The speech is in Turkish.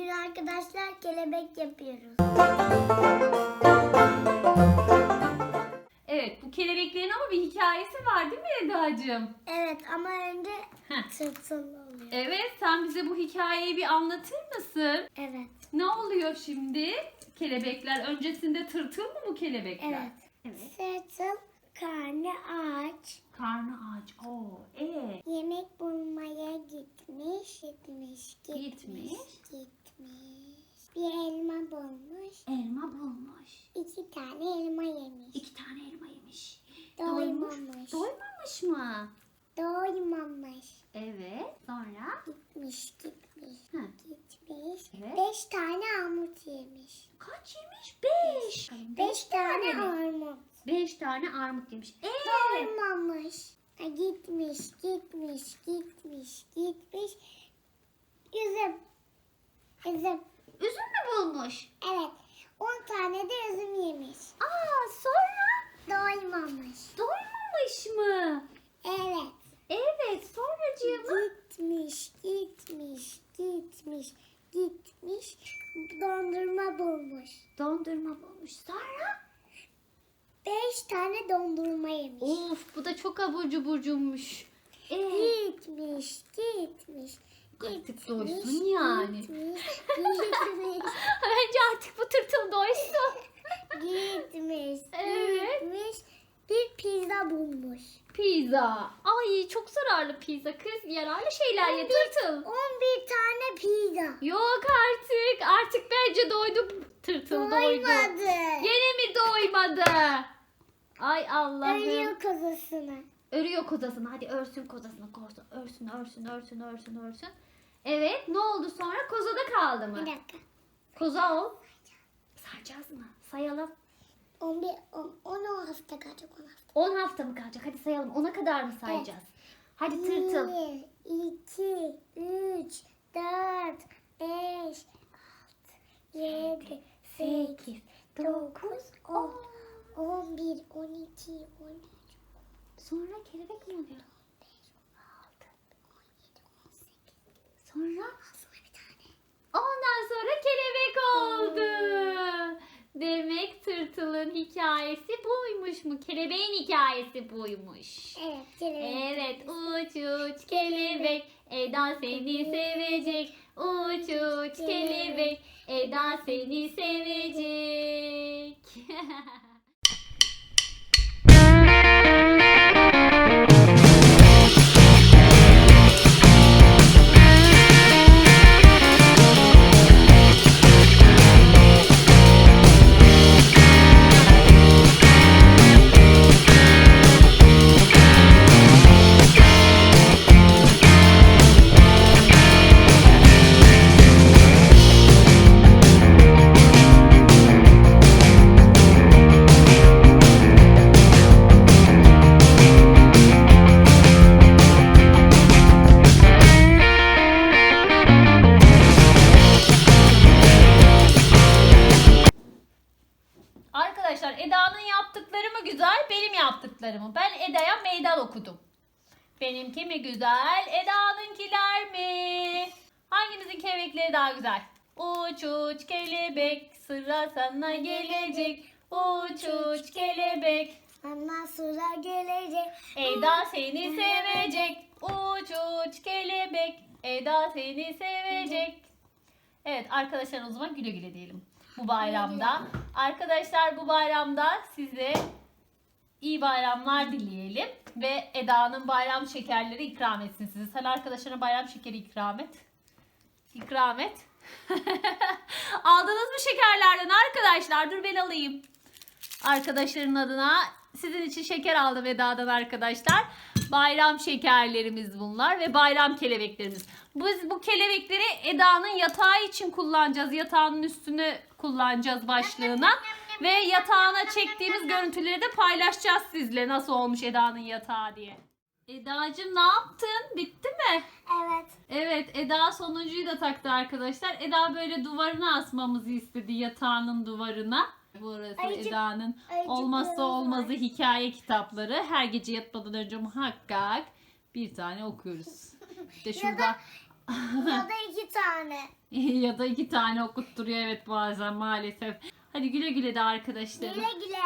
Bugün arkadaşlar kelebek yapıyoruz. Evet bu kelebeklerin ama bir hikayesi var değil mi Eda'cığım? Evet ama önce Heh. tırtıllı oluyor. Evet sen bize bu hikayeyi bir anlatır mısın? Evet. Ne oluyor şimdi? Kelebekler öncesinde tırtıl mı bu kelebekler? Evet. Evet. Tırtıl karnı aç. Karnı aç. Oo, ee. Yemek bulmaya gitmiş. Gitmiş. Gitmiş. Gitmiş. Bir elma bulmuş. Elma bulmuş. İki tane elma yemiş. İki tane elma yemiş. Doymamış. Doymamış mı? Doymamış. Evet. Sonra? Gitmiş gitmiş. Hı. Gitmiş. Evet. Beş tane armut yemiş. Kaç yemiş? Beş. Beş tane mi? armut. Beş tane armut yemiş. Ee? Doymamış. Ha, gitmiş, gitmiş, gitmiş, gitmiş. Üzüm. Üzüm. Üzüm mü bulmuş? Evet. On tane de üzüm yemiş. Aa sonra? Doymamış. Doymamış mı? Evet. Evet sonracığıma. Gitmiş, gitmiş, gitmiş, gitmiş. Dondurma bulmuş. Dondurma bulmuş. Sonra? Beş tane dondurma yemiş. Of bu da çok abur cuburcummuş. Ee, gitmiş. Artık doysun yani. Bence artık bu tırtıl doysun. gitmiş, Evet. gitmiş. Bir pizza bulmuş. Pizza. Ay çok zararlı pizza kız. Yararlı şeyler ye tırtıl. 11 tane pizza. Yok artık. Artık bence doydu. Tırtıl doydu. Doymadı. Yine mi doymadı? Ay Allah'ım. Ölüyor kazasını. Örüyor kozasını. Hadi örsün kozasını. Korsun. Örsün, örsün, örsün, örsün, örsün. Evet ne oldu sonra? Kozada kaldı mı? Bir dakika. Koza ol. Sayacağız mı? Sayalım. 11, 10, 10 hafta kalacak 10 hafta. 10 hafta mı kalacak? Hadi sayalım. 10'a kadar mı sayacağız? Hadi tırtıl. 1, 2, 3, 4, kelebek mi oluyor? Sonra? Ondan sonra kelebek oldu. Demek tırtılın hikayesi buymuş mu? Kelebeğin hikayesi buymuş. Evet, kelebek. Evet uç uç kelebek Eda seni sevecek Uç uç kelebek Eda seni sevecek güzel benim yaptıklarım mı? Ben Eda'ya meydan okudum. Benimki mi güzel Eda'nınkiler mi? Hangimizin kelebekleri daha güzel? Uç uç kelebek sıra sana gelecek. Uç uç kelebek Ondan sonra gelecek. Eda seni sevecek. Uç uç kelebek. Eda seni sevecek. Evet arkadaşlar o zaman güle güle diyelim. Bu bayramda. Arkadaşlar bu bayramda size iyi bayramlar dileyelim. Ve Eda'nın bayram şekerleri ikram etsin size. Sen arkadaşlarına bayram şekeri ikram et. İkram et. Aldınız mı şekerlerden arkadaşlar? Dur ben alayım. Arkadaşların adına sizin için şeker aldım Eda'dan arkadaşlar. Bayram şekerlerimiz bunlar ve bayram kelebeklerimiz. Biz bu kelebekleri Eda'nın yatağı için kullanacağız. Yatağının üstünü kullanacağız başlığına. Ve yatağına çektiğimiz görüntüleri de paylaşacağız sizle nasıl olmuş Eda'nın yatağı diye. Eda'cığım ne yaptın? Bitti mi? Evet. Evet Eda sonuncuyu da taktı arkadaşlar. Eda böyle duvarına asmamızı istedi yatağının duvarına. Burası Ayıcık- Eda'nın olmazsa var. olmazı hikaye kitapları. Her gece yatmadan önce muhakkak bir tane okuyoruz. İşte şurada ya da iki tane. ya da iki tane okutturuyor evet bazen maalesef. Hadi güle güle de arkadaşlarım. Güle güle.